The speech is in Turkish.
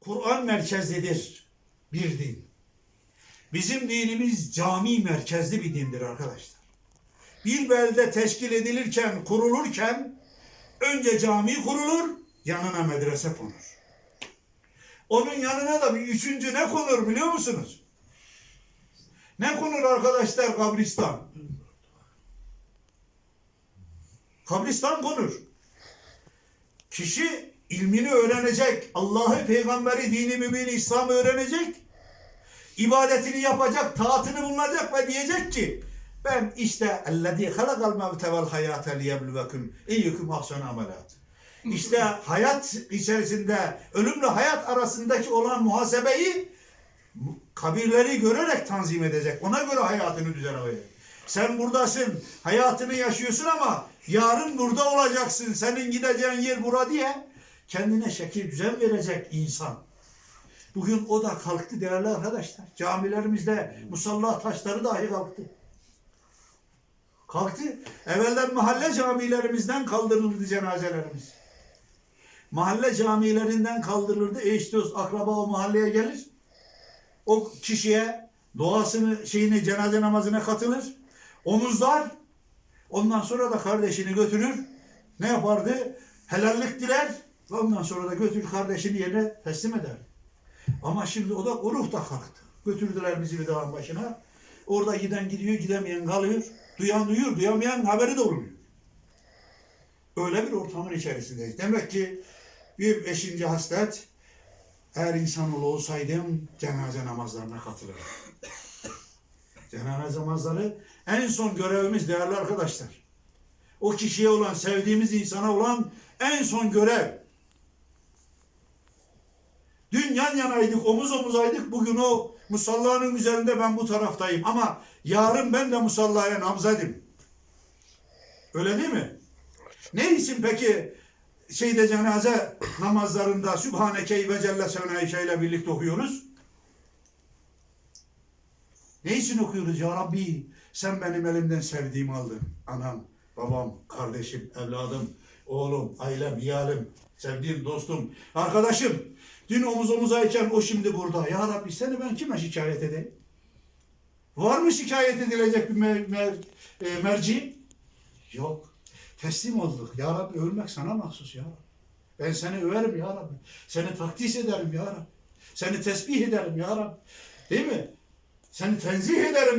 Kur'an merkezlidir bir din. Bizim dinimiz cami merkezli bir dindir arkadaşlar. Bir belde teşkil edilirken, kurulurken önce cami kurulur, yanına medrese konur. Onun yanına da bir üçüncü ne konur biliyor musunuz? Ne konur arkadaşlar kabristan? Kabristan konur. Kişi ilmini öğrenecek, Allah'ı, peygamberi, dini, mübini, İslam'ı öğrenecek, ibadetini yapacak, taatını bulunacak ve diyecek ki ben işte ellezî halakal mevte vel hayâte liyebluvekum eyyüküm ahsenu amelat. İşte hayat içerisinde ölümle hayat arasındaki olan muhasebeyi kabirleri görerek tanzim edecek. Ona göre hayatını düzene koyacak. Sen buradasın, hayatını yaşıyorsun ama yarın burada olacaksın. Senin gideceğin yer bura diye kendine şekil düzen verecek insan. Bugün o da kalktı değerli arkadaşlar. Camilerimizde musalla taşları dahi kalktı. Kalktı. Evvelden mahalle camilerimizden kaldırıldı cenazelerimiz. Mahalle camilerinden kaldırılırdı. Eş dost akraba o mahalleye gelir. O kişiye duasını şeyini cenaze namazına katılır. Omuzlar. Ondan sonra da kardeşini götürür. Ne yapardı? Helallik diler. Ondan sonra da götürür kardeşini yerine teslim eder. Ama şimdi o da o ruh da kalktı. Götürdüler bizi bir dağın başına. Orada giden gidiyor, gidemeyen kalıyor. Duyan duyuyor, duyamayan haberi de olmuyor. Öyle bir ortamın içerisindeyiz. Demek ki bir beşinci haslet, eğer insanoğlu olsaydım cenaze namazlarına katılırdım. cenaze namazları en son görevimiz değerli arkadaşlar. O kişiye olan, sevdiğimiz insana olan en son görev. Dün yan yanaydık, omuz omuzaydık. Bugün o musallanın üzerinde ben bu taraftayım. Ama yarın ben de musallaya namzadım. Öyle değil mi? Ne için peki şeyde cenaze namazlarında Sübhaneke ve Celle Senayşe ile birlikte okuyoruz? Ne için okuyoruz ya Rabbi? Sen benim elimden sevdiğimi aldın. Anam, babam, kardeşim, evladım, oğlum, ailem, yalim, sevdiğim dostum, arkadaşım. Dün omuz omuzayken o şimdi burada. Ya Rabbi seni ben kime şikayet edeyim? Var mı şikayet edilecek bir mer- mer- e, merci? Yok. Teslim olduk. Ya Rabbi ölmek sana mahsus ya. Ben seni överim ya Rabbi. Seni takdis ederim ya Rabbi. Seni tesbih ederim ya Rabbi. Değil mi? Seni tenzih ederim ya